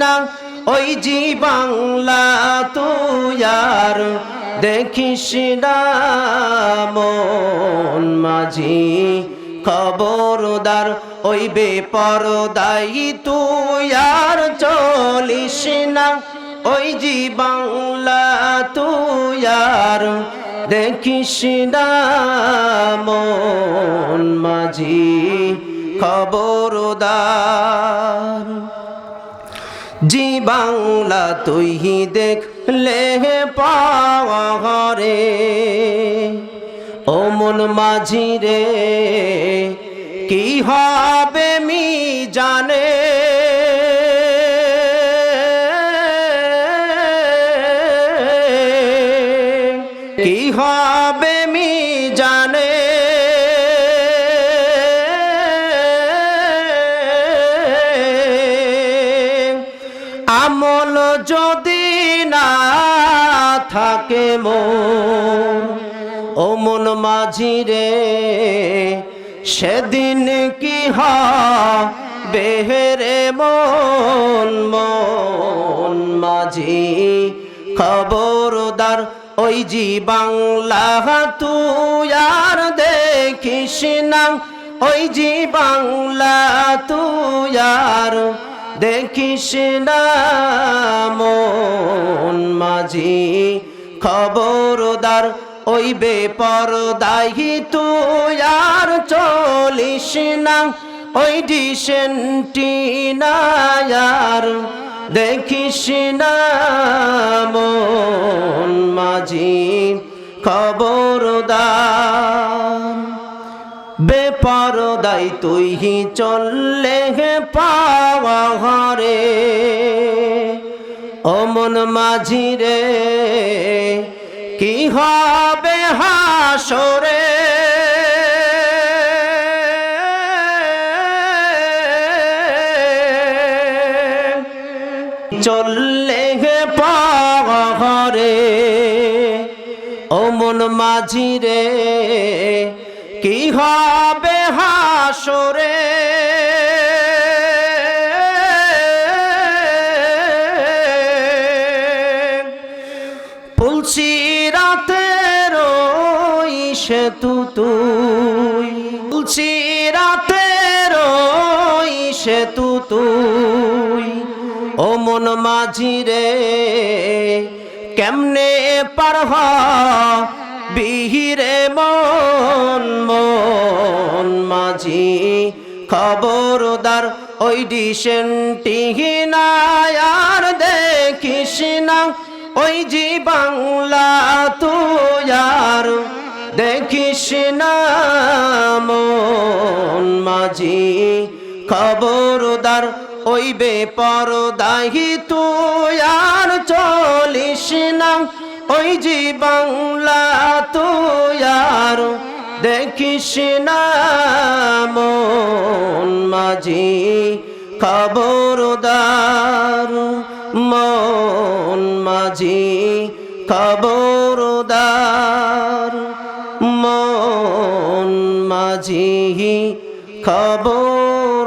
না, ওই জি বাংলা তুয়ার দেখিস মন মাঝি খবরদার, ওই বেপরদাই তুই আর চলিস না। ওই জি বাংলা তুই আর দেখিস মন মাঝি খবরদার। জি বাংলা তুই দেখলে পাওয়ারে ও মন মাঝি রে, কি হবে মি জানে কি হবে যদি না থাকে ও মন মাঝি রে, সেদিন কি বেহেরে মন? মন মাঝি খবরদার, ওই জি বাংলা তুই আর দেখিস না, ওই জি বাংলা তুই আর দেখিস মন মাঝি, খবরদার ওই বেপরদাহি তুই আর চলিস না। ওই ডিসেন্টি আর দেখিস মন মাঝি, খবরদার বেপরদাই তুই চললে হে পাওয়া ঘরে। অমন মাঝি রে, কি হবে হাসরে? চললে হে পাওয়া ঘরে। অমন মাঝি রে কি হবে হাসরে? তুলসী রাতের সেতু তুই। তুলসী রাতের সেতু তুই। ও মন মাঝি রে কেমনে পার হ বিহিরে মন মন মাঝি, খবরদার ওই ডিসেন্টি আর দেখিস না। ওই জি বাংলা তুই আর দেখিস মন মাঝি, খবরদার ওই বেপরদাহি তুই আর চলিস ওই জি বাংলা তুই আর দেখিস না মন মাঝি, খবরদার মন মাঝি, খবরদার মন মাঝি খবর